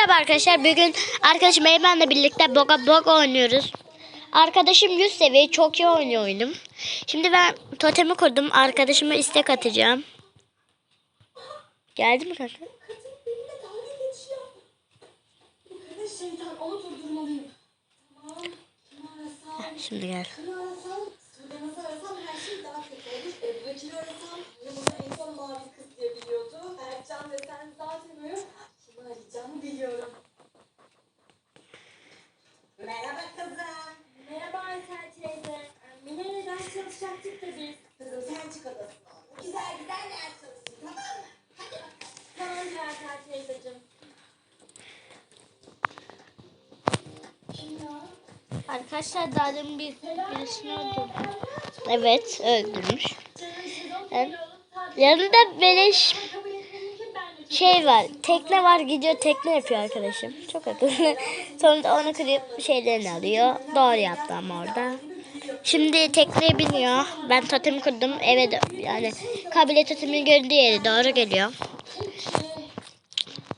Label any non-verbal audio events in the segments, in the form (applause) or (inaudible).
Merhaba arkadaşlar. Bugün arkadaşım Eymen'le birlikte Boga Boga oynuyoruz. Arkadaşım 100 seviye çok iyi oynuyor oyunum. Şimdi ben totemi kurdum. Arkadaşıma istek atacağım. Geldi mi kanka? Şimdi gel. Arayacağımı biliyorum. Merhaba kızım. Merhaba Aysel teyze. Mine'yle ders çalışacaktık da biz. Kızım sen çık odasına. Güzel güzel ders çalışın tamam mı? Hadi bakalım. Tamam Aysel teyzeciğim. Arkadaşlar daha demin bir birisini öldürdüm. Evet öldürmüş. Yani yanında beleş şey var. Tekne var gidiyor tekne yapıyor arkadaşım. Çok akıllı. (laughs) Sonra onu kırıp şeylerini alıyor. Doğru yaptı ama orada. Şimdi tekneye biniyor. Ben totemi kurdum. Eve dö- yani kabile totemin gördüğü yere doğru geliyor.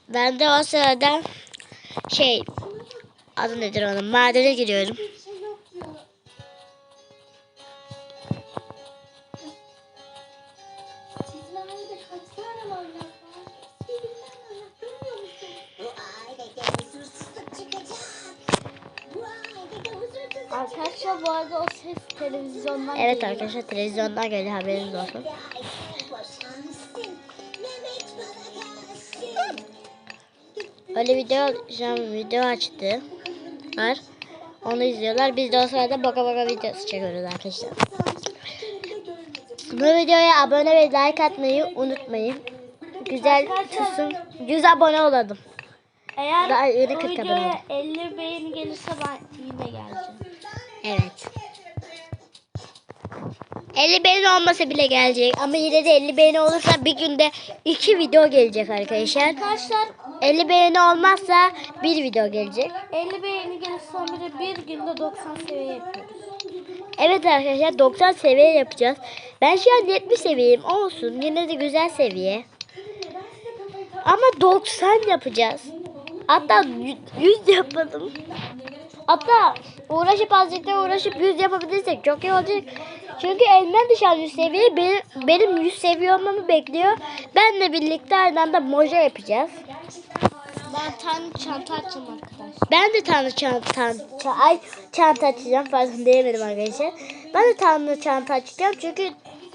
Ben de o sırada şey adı nedir onun madene giriyorum. Arkadaşlar bu arada o ses televizyondan Evet arkadaşlar televizyondan geliyor haberiniz olsun. Öyle video an video açtı. Var. Onu izliyorlar. Biz de o sırada baka baka videosu çekiyoruz arkadaşlar. Bu videoya abone ve like atmayı unutmayın. Güzel tutsun. 100 abone olalım. Eğer Daha yeni o 40 abone videoya oldum. 50 beğeni gelirse ben 50 beğeni olmasa bile gelecek. Ama yine de 50 beğeni olursa bir günde 2 video gelecek arkadaşlar. Arkadaşlar 50 beğeni olmazsa bir video gelecek. 50 beğeni gelirse sonra bir günde 90 seviye yapıyoruz. Evet arkadaşlar 90 seviye yapacağız. Ben şu an 70 seviyeyim. Olsun yine de güzel seviye. Ama 90 yapacağız. Hatta 100 yapalım. Hatta uğraşıp azıcık da uğraşıp 100 yapabilirsek çok iyi olacak. Çünkü Elmen an 100 seviye. Benim, benim 100 seviye olmamı bekliyor. Benle birlikte aynı anda moja yapacağız. Ben tane çanta açacağım arkadaşlar. Ben de tanrı çanta, ça- ay, çanta açacağım. Pardon diyemedim arkadaşlar. Ben de tanrı çanta açacağım. Çünkü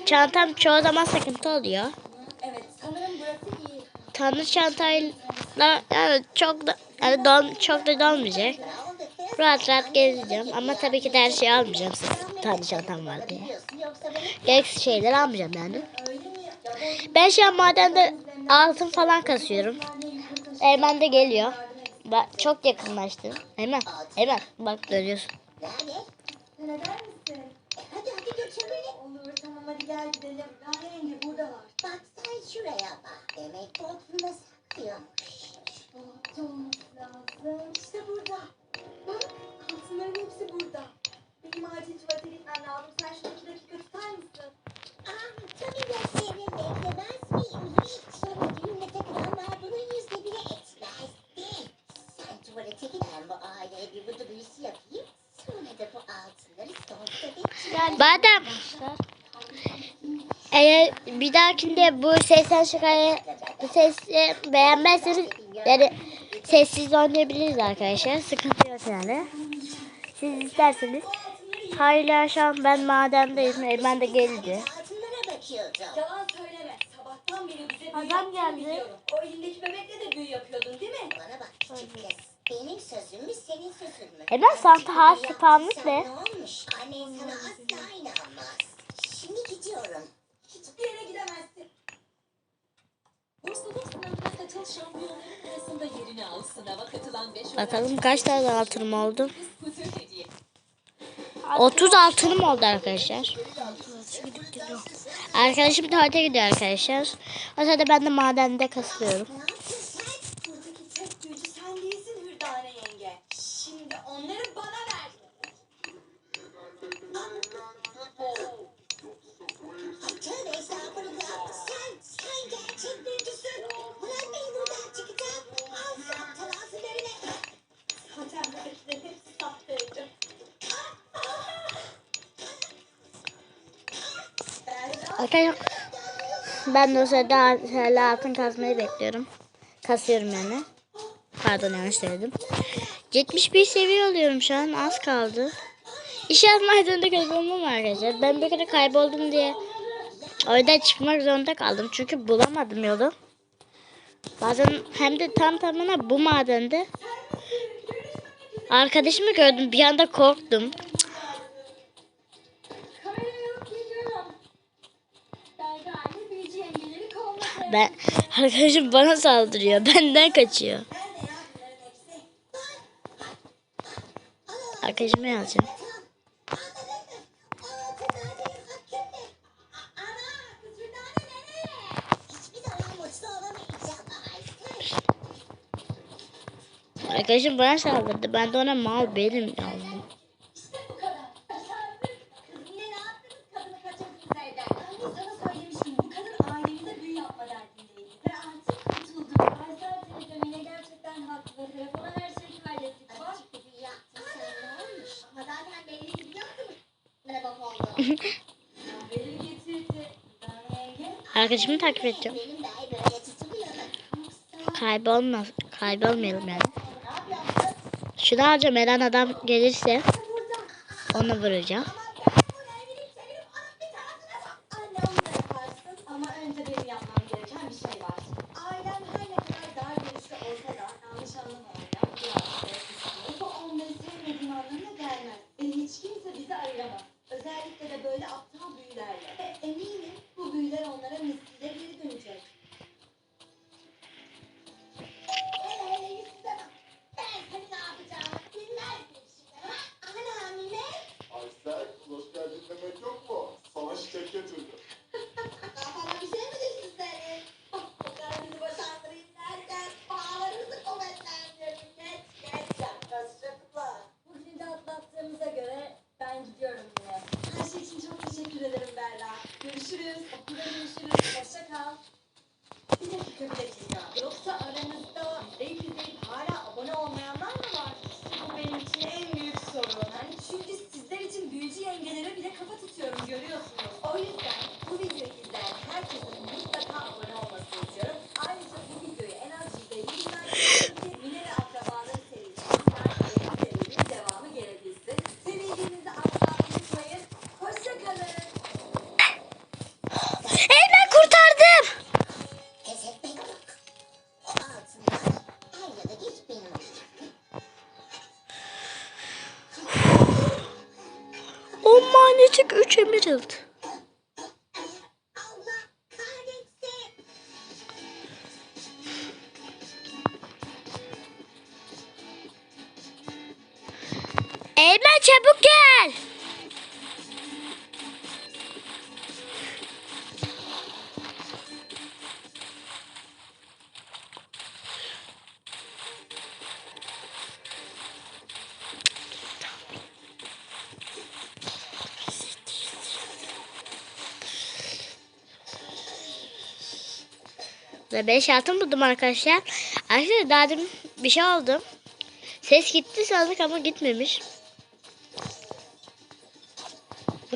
çantam çoğu zaman sıkıntı oluyor. Evet sanırım burası iyi. Tanrı çantayla yani çok da yani don, çok da dolmayacak. Rahat rahat gezeceğim. Ama tabii ki de her şeyi almayacağım. Tanrı çantam var diye. Gereksiz şeyleri almayacağım yani. Ben şu an madende altın falan kasıyorum. Eymen de geliyor. Bak çok yakınlaştı. Hemen, hemen bak görüyorsun. hadi hadi götürelim. Saklıyormuş. Olması lazım. İşte burada. Bak altınların hepsi burada. Benim acil tuvalete gitmem lazım. Sen şunu iki dakika tutar mısın? Aa, tabii gösteririm beklemez miyim? Hiç sonra düğünde takılanlar bunun yüzde bile etmezdi. Sen tuvalete git ben bu aileye bir budu büyüsü yapayım. Sonra da bu altınları sonsuza dek Badem. Eğer bir dahakinde bu sesten şakayı bu sesi beğenmezseniz yani sessiz oynayabiliriz arkadaşlar. Sıkıntı yok yani. Siz isterseniz. Hayırlı akşam ben madendeyim. Eymen de geldi. altınlara bakıyordum. Yalan söyleme. Sabahtan beri bize büyü Adam geldi. O elindeki bebekle de büyü yapıyordun değil mi? Bana bak küçük kız. Benim sözüm mü senin sözün mü? Eymen Santa Has Yaptıysan spamlık ne? Ne olmuş? Annen sana asla inanmaz. Şimdi gidiyorum. Hiçbir yere gidemezsin. Bakalım kaç tane altınım oldu. skuter hediye. 30 altınım oldu arkadaşlar. Arkadaşım tuvalete gidiyor arkadaşlar. O sırada ben de madende kasılıyorum. Ben de o sırada hala altın kazmayı bekliyorum. Kasıyorum yani. Pardon yanlış söyledim. 71 seviye alıyorum şu an. Az kaldı. İnşaat meydanında kaybolmam arkadaşlar. Ben bir kere kayboldum diye oradan çıkmak zorunda kaldım. Çünkü bulamadım yolu. Bazen hem de tam tamına bu madende. Arkadaşımı gördüm. Bir anda korktum. Ben arkadaşım bana saldırıyor. (laughs) Benden kaçıyor. Arkadaşıma yazacağım. Arkadaşım bana saldırdı. Ben de ona mal benim yazdım. Şarkıcımı takip edeceğim. Kaybolma, kaybolmayalım yani. Şunu alacağım. Eren adam gelirse onu vuracağım. Eymen çabuk gel. Ve 5 altın buldum arkadaşlar. Arkadaşlar daha demin bir şey oldu. Ses gitti sandık ama gitmemiş.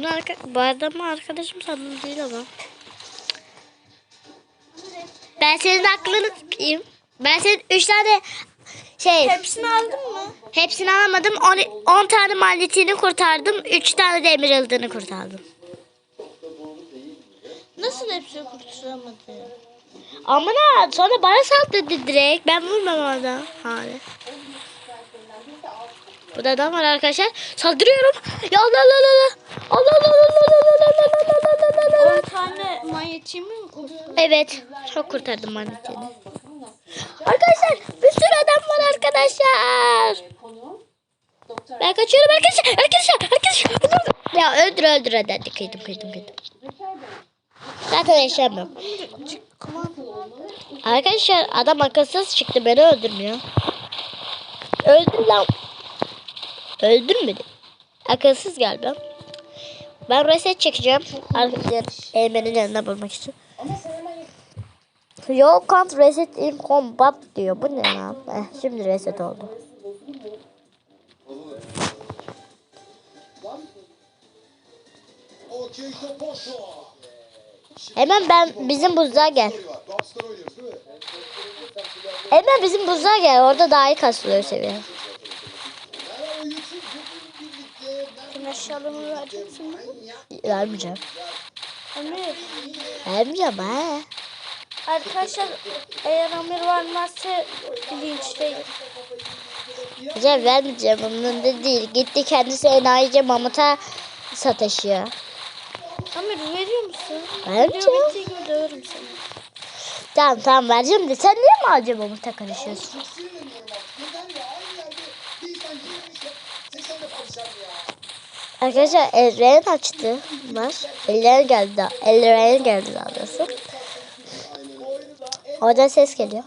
Bunu arka bu adamı arkadaşım sandım değil ama. Ben senin aklını sıkayım. Ben senin 3 tane şey Hepsini aldın mı? hepsini alamadım. 10 tane maliyetini kurtardım. 3 tane de emerald'ını kurtardım. Nasıl hepsini kurtulamadı? Ama ne sonra bana saldırdı direkt. Ben vurmam orada. Hani. Bu da adam var arkadaşlar. Saldırıyorum. Ya Allah Allah Allah. Allah Allah Allah Allah Allah Allah Allah Allah Allah. 10 tane manyetiğimi mi kurtuldun? Evet. Çok kurtardım manitini. Arkadaşlar bir sürü adam var arkadaşlar. Ben kaçıyorum arkadaşlar. Arkadaşlar. Arkadaşlar. Ya öldür öldür hadi. Kıydım kıydım kıydım. Zaten yaşamıyorum. Arkadaşlar adam akılsız çıktı. Beni öldürmüyor. Öldür lan. Öldürmedi. Akılsız galiba. Ben reset çekeceğim. Arkadaşlar Eymen'in yanına bulmak için. You can't reset in combat diyor. Bu ne lan? Eh, şimdi reset oldu. Hemen ben bizim buzluğa gel. Hemen bizim buzluğa gel. Orada daha iyi kasılıyor seviye. Eşyalarımı vereceksin mi? Vermeyeceğim. Amir. Vermeyeceğim ha. Arkadaşlar eğer Amir vermezse linçleyin. Güzel vermeyeceğim. Onun da değil. Gitti kendisi enayice mamuta sataşıyor. Amir veriyor musun? Vermeyeceğim. Video bittiği gibi döverim seni. Tamam tamam vereceğim de sen niye malcı mamuta karışıyorsun? Arkadaşlar Elren açtı. Var. Elren geldi. Elren geldi daha doğrusu. Oradan ses geliyor.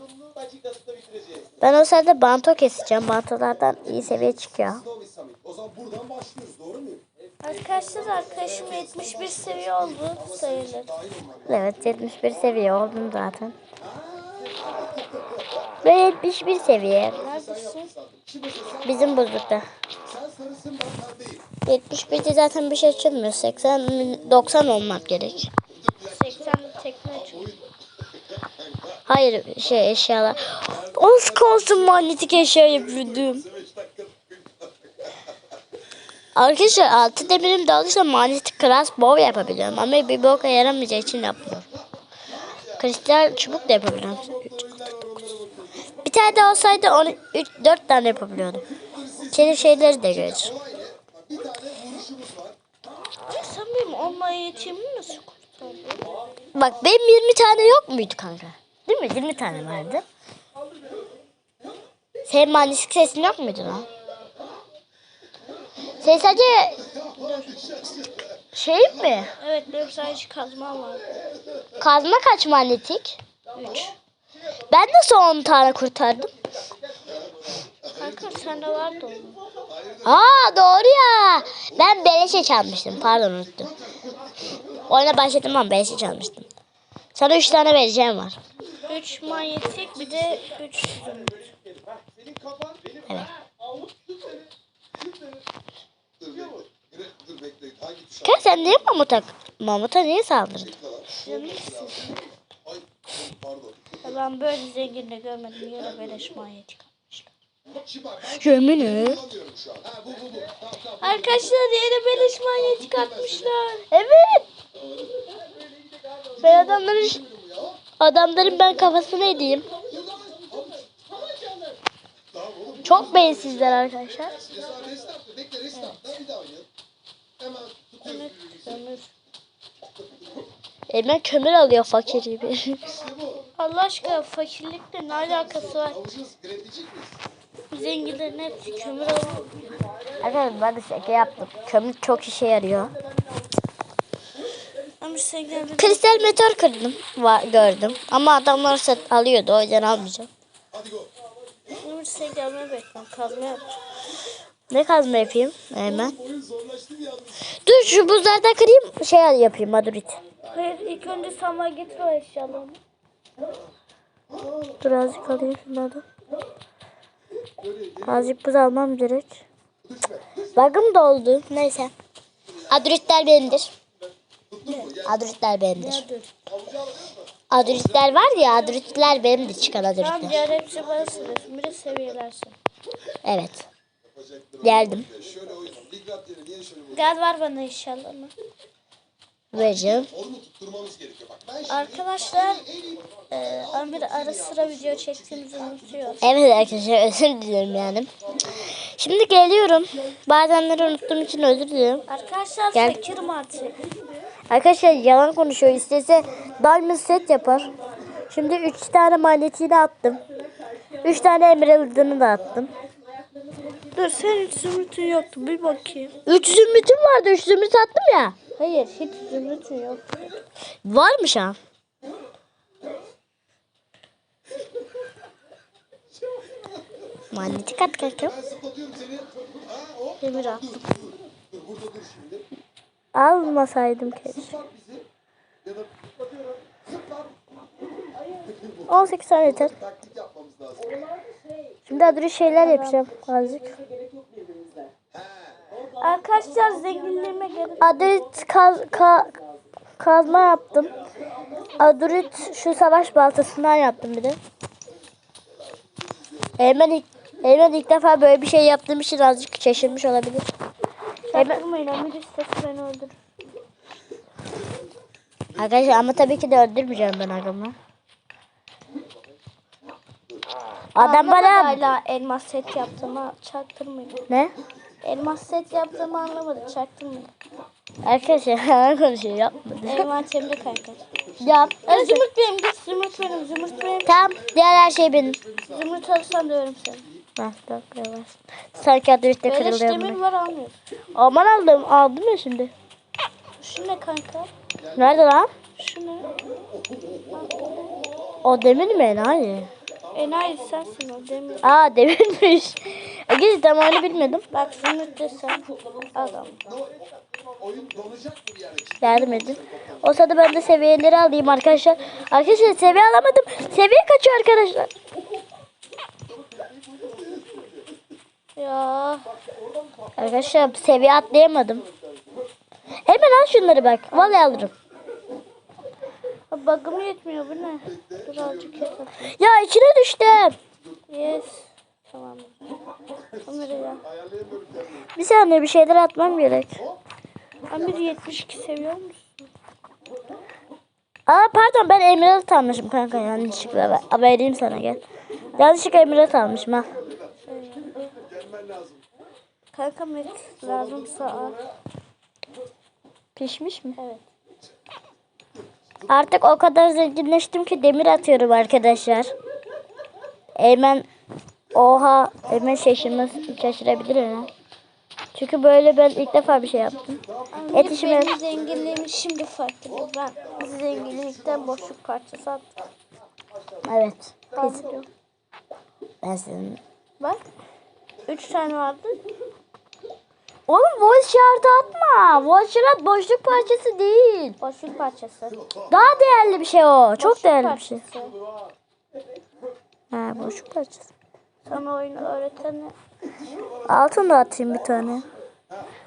Ben o sırada banto keseceğim. Bantolardan iyi seviye çıkıyor. Arkadaşlar arkadaşım 71 seviye oldu sayılır. Evet 71 seviye oldum zaten. Ve 71 seviye. Neredesin? Bizim buzlukta. 71'de zaten bir şey açılmıyor. 80 90 olmak gerek. 80 tekne açıyor. Hayır şey eşyalar. Az kalsın manyetik eşya yapıyordum. Arkadaşlar altı demirim dağılırsa manyetik crossbow yapabiliyorum. Ama bir boka yaramayacağı için yapmıyorum. Kristal çubuk da yapabiliyorum. Bir tane de olsaydı 3 4 tane yapabiliyordum. Senin şeyleri de göreceğiz. Sen benim olmaya yetişimimi nasıl kurtardın? Bak benim 20 tane yok muydu kanka? Değil mi? 20 tane vardı. Senin manyetik sesin yok muydu lan? Sen sadece şey mi? Evet benim sadece kazmam var. Kazma kaç manyetik? 3. Ben nasıl 10 tane kurtardım? Sende vardı onun. Aa doğru ya. Ben beleşe çalmıştım. Pardon unuttum. Oyuna başladım ama beleşe çalmıştım. Sana 3 tane vereceğim var. 3 manyetik bir de 3 zümrüt. Evet. Kanka sen niye mamuta, mamuta niye saldırdın? Ya Ben böyle zengin de görmedim. Yine beleş manyetik almışlar. Şimdi bak ben Yemin. Arkadaşlar yine beleş manyetik atmışlar. Evet. Ben adamların adamların ben kafasına edeyim. Çok beyinsizler arkadaşlar. Tutuyoruz. Kömür. Elime kömür alıyor fakir gibi. (laughs) Allah aşkına fakirlikle ne alakası var? Zenginlerin hepsi kömür alıyor. Arkadaşlar ben de şaka yaptım. Kömür çok işe yarıyor. Ama sen geldin. Kristal meteor kırdım. Var, gördüm. Ama adamlar sat alıyordu. O yüzden almayacağım. Hadi go. Ömür sen gelmeyi bekliyorum. Kazma yap. Ne kazma yapayım? Hemen. Dur şu buzlardan kırayım. Şey yapayım madurit. Hayır ilk önce bana getir o eşyalarını. Dur azıcık alayım şunları. Azıcık buz almam gerek. Bagım doldu. Neyse. Adritler benimdir. Adritler benimdir. Dur. Adritler var ya adritler benimdir çıkan Tamam adritler. diğer hepsi bana sırasın. Bir de seviyelersin. Evet. Geldim. Şöyle oyun. Ligrat yeri niye Vereceğim. Arkadaşlar e, Amir ara sıra video çektiğimizi unutuyor. Evet arkadaşlar özür dilerim yani. Şimdi geliyorum. Bazenleri unuttuğum için özür dilerim. Arkadaşlar Gel. fakirim artık. Arkadaşlar yalan konuşuyor. İstese diamond set yapar. Şimdi 3 tane manetiğini attım. 3 tane emerald'ını da attım. Dur senin hiç zümrütün yoktu bir bakayım. 3 zümrütüm vardı. 3 zümrüt attım ya. Hayır hiç zümrütün yok. Var mı şu an? Manyetik at kanka. Ha. Demir attım. Dur burada dur şimdi. Almasaydım keşke. Zıplat bizi. Ya da zıplatıyorum. Zıplat. 18 tane yeter. Taktik yapmamız lazım. Şimdi adırı şeyler yapacağım azıcık. Arkadaşlar zenginliğime gelin. Adet kaz, ka, kazma yaptım. Adurit şu savaş baltasından yaptım bir de. Eymen ilk, Eymen ilk defa böyle bir şey yaptığım için azıcık şaşırmış olabilir. Bakmayın Amir istese beni öldürür. arkadaşlar ama tabii ki de öldürmeyeceğim ben adamı. Adam bana hala elmas set yaptığımı çaktırmayın. ne? Elmas set yaptığımı anlamadı çaktırmayın. Arkadaşlar hemen konuşuyor yapmadı. Envanterimde kanka. Yap. Ya zümrüt benim git zümrüt benim zümrüt benim. Tamam diğer her şey benim. Zümrüt alırsan döverim seni. Bak bak bak. Sanki Adurite Beleş kırılıyor demir bunu. var almıyorum. Aman aldım. Aldım ya şimdi. Şu ne kanka? Nerede lan? Şu ne? O demir mi? Hayır. Enayi sensin o demir. Aa demirmiş. Tam onu bilmedim. Bak zümrüt desen adam. Yardım edin. O sırada ben de seviyeleri alayım arkadaşlar. Arkadaşlar seviye alamadım. Seviye kaçıyor arkadaşlar. Ya Arkadaşlar seviye atlayamadım. Hemen al şunları bak. Vallahi alırım. bug'ım yetmiyor bu ne? Dur. Ya içine düştüm. Yes. Tamam. Kameraya. Bir saniye bir şeyler atmam gerek. Amir 72 seviyor musun? Aa pardon ben Emerald almışım kanka yanlışlıkla. Vereyim sana gel. Yanlışlıkla Emerald almışım ha. Kanka met lazımsa al. Pişmiş mi? Evet. Artık o kadar zenginleştim ki demir atıyorum arkadaşlar. Eymen oha Eymen şaşırmaz şaşırabilir herhalde. Çünkü böyle ben ilk defa bir şey yaptım. Et işimi Benim zenginliğimi şimdi fark ediyor. Ben zenginlikten boşluk parçası attım. evet. Kaldırıyorum. Ben senin. Bak. 3 tane vardı. Oğlum voice şartı atma. Voice şart boşluk parçası değil. Boşluk parçası. Daha değerli bir şey o. Çok Boşluk değerli bir şey. parçası. Ha boşluk parçası. Sana oyunu öğreteni Altın da atayım bir tane.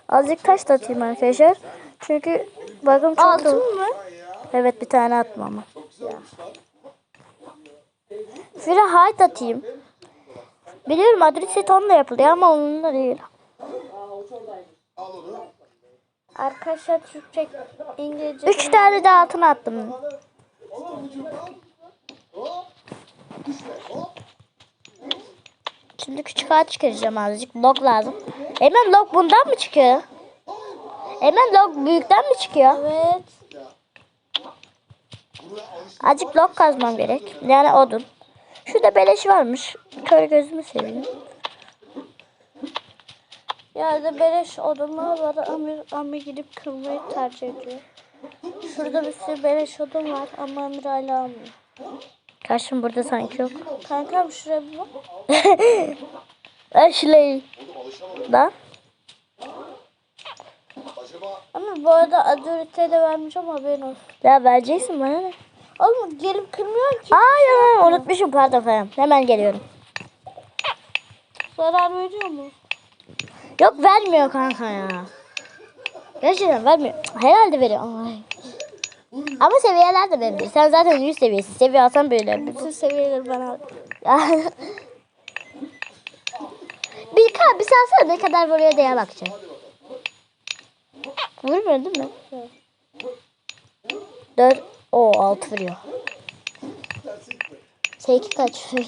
Azıcık taş da atayım arkadaşlar. Çünkü bakım çok Altın dolu. mı? Evet bir tane atma ama. Fire height atayım. Biliyorum Adrit set onunla yapılıyor ama onunla değil. Arkadaşlar Türkçe, İngilizce. Üç tane de altın attım. Şimdi küçük ağaç çıkaracağım azıcık. Log lazım. Hemen log bundan mı çıkıyor? Hemen log büyükten mi çıkıyor? Evet. Azıcık log kazmam gerek. Yani odun. Şurada beleş varmış. Kör gözümü seveyim. Yerde beleş odunlar var. Amir, Amir gidip kırmayı tercih ediyor. Şurada bir sürü beleş odun var ama Amir hala almıyor. Karşım burada sanki yok. Kankam şuraya bir bak. (laughs) Ashley. Da. Ama bu arada Adorit'e de vermeyeceğim haberin olsun. Ya vereceksin bana ne? Oğlum gelip kırmıyor ki. Aa ya unutmuşum pardon falan. Hemen geliyorum. Zarar veriyor mu? Yok vermiyor kanka ya. Gerçekten vermiyor. Herhalde veriyor. Ay. Ama seviyeler de verebilir. Sen zaten 100 seviyesi. Seviye alsan böyle. Bütün seviyeleri aldım. (laughs) bir, ka- bir salsana ne kadar vuruyor diye bakacağım. Vurmuyor değil mi? 4 o 6 vuruyor. Seninki kaç vuruyor?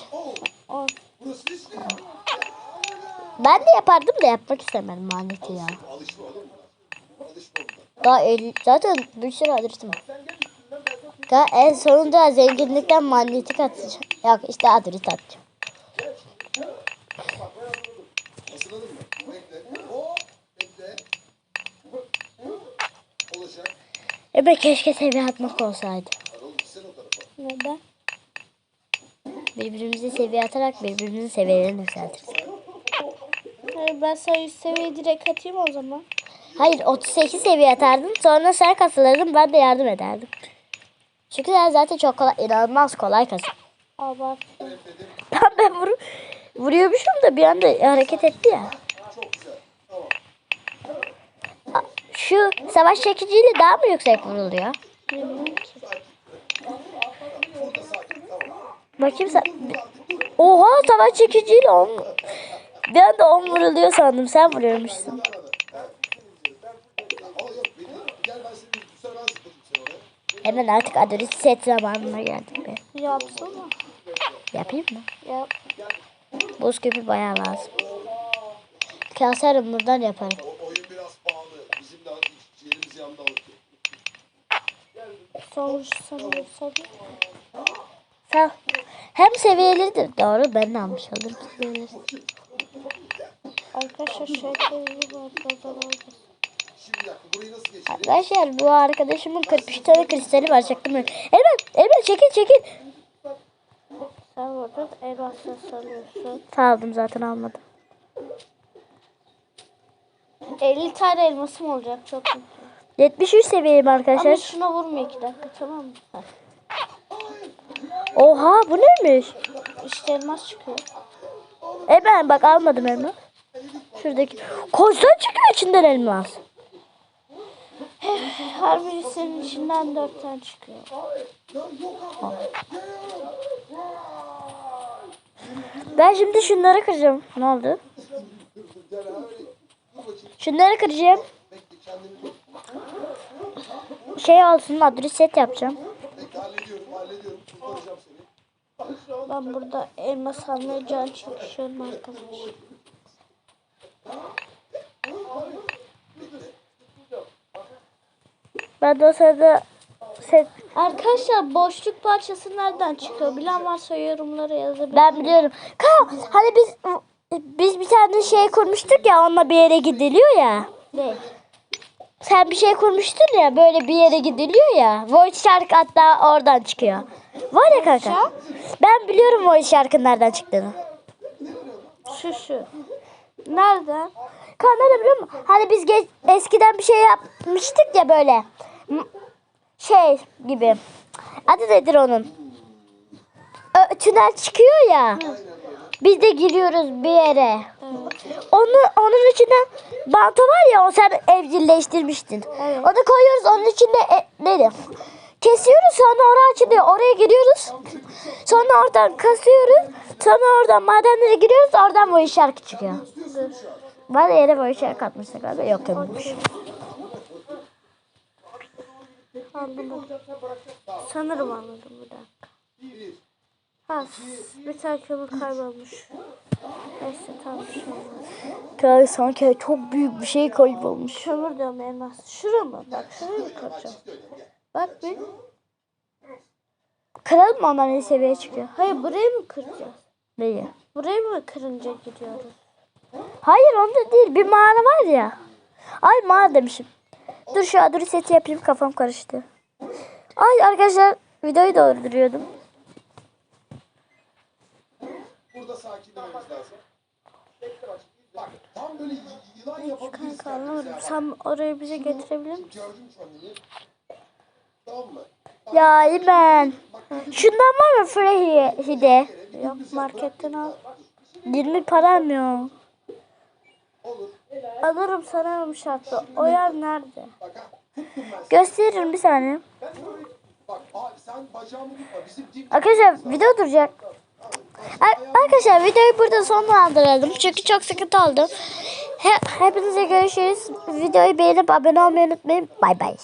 Ben de yapardım da yapmak istemedim laneti ya. Daha el, zaten bir sürü adresim var. Daha en sonunda zenginlikten manyetik atacağım. Yok işte adres atacağım. Evet keşke seviye atmak olsaydı. Neden? Birbirimizi seviye atarak birbirimizin seviyelerini yükseltiriz. Hayır ben 100 seviye direkt atayım o zaman. Hayır 38 seviye atardım. Sonra sen kasılırdın ben de yardım ederdim. Çünkü sen zaten çok kolay, inanılmaz kolay kasın. Abart. Ben, ben vur, vuruyormuşum da bir anda hareket etti ya. Şu savaş çekiciyle daha mı yüksek vuruluyor? Bakayım sen. Oha savaş çekiciyle on. Bir anda on vuruluyor sandım. Sen vuruyormuşsun. Ama yok benim. Gel ben seni bu sefer ben zıplatayım seni oraya. Hemen artık Adonis set zamanına geldik be. Yapsana. Yapayım mı? Yap. Buz küpü bayağı lazım. Kasarım buradan yaparım. O oyun biraz pahalı. Bizim de ciğerimiz yandı alıp. Sonuç sana sana. Sağ. Hem seviyelidir. Doğru ben de almış olurum. seviyeleri. Arkadaşlar şey var. Şimdi bir geçelim? Arkadaşlar bu arkadaşımın 43 tane kristali var. Çaktım ben. Emel, Emel çekil çekil. Sen vurdun. Elmasla salıyorsun. Aldım zaten almadım. 50 tane elmasım olacak. Çok mutlu. 73 seviyeyim Ama arkadaşlar. şuna vurma iki dakika tamam mı? Oha bu neymiş? İşte elmas çıkıyor. E ben bak almadım elma. Şuradaki. Koçtan çıkıyor içinden elmas. Her birisinin içinden dört tane çıkıyor. Ben şimdi şunları kıracağım. Ne oldu? Şunları kıracağım. Şey olsun adres set yapacağım. Ben burada elmas almaya can çekişiyorum arkadaşlar. Ben de o sırada set Arkadaşlar boşluk parçası nereden çıkıyor? Bilen varsa yorumlara yazabilir. ben biliyorum. Ka hani biz biz bir tane şey kurmuştuk ya onunla bir yere gidiliyor ya. Ne? Sen bir şey kurmuştun ya böyle bir yere gidiliyor ya. Voice Shark hatta oradan çıkıyor. Var ya kanka. Ben biliyorum Voice Shark'ın nereden çıktığını. Şu şu. Nereden? Nerede biliyor musun? Hani biz geç, eskiden bir şey yapmıştık ya böyle. Şey gibi. Adı nedir onun? Ö, tünel çıkıyor ya. Biz de giriyoruz bir yere. Onu, onun içinden banto var ya o sen evcilleştirmiştin. Onu koyuyoruz onun içinde e, neydi? Kesiyoruz sonra oraya açılıyor. Oraya giriyoruz. Sonra oradan kasıyoruz. Sonra oradan madenlere giriyoruz. Oradan bu şarkı çıkıyor. Bana yere böyle şarkı atmışlar galiba. Yok yokmuş. Anlamadım. Sanırım anladım bir dakika. Ha, bir tane kömür kaybolmuş. Neyse tamam bir şey olmaz. Kanka sanki çok büyük bir şey kaybolmuş. Kömür diyorum elmas. Şura mı? Bak şurayı mı kıracağım? Bak bir. Kıralım mı ondan ne seviyeye çıkıyor? Hayır burayı mı kıracağız? Neyi? Burayı mı kırınca gidiyoruz? Hayır onda değil. Bir mağara var ya. Ay mağara demişim. Dur şu aduru seti yapayım kafam karıştı. Ay arkadaşlar videoyu dolduruyordum. Burada sakinlememiz lazım. Bak. Tam böyle yılan yapabiliriz. Kanka anlamadım. Sen orayı bize getirebilir misin? Ya İmen. Şundan var mı Frehide? Yok marketten al. 20 param yok. Alırım sanırım şartlı. O yer nerede? Gösteririm bir saniye. Arkadaşlar video duracak. Ar- Arkadaşlar videoyu burada sonlandıralım. Çünkü çok sıkıntı oldu. He- hepinize görüşürüz. Videoyu beğenip abone olmayı unutmayın. Bay bay.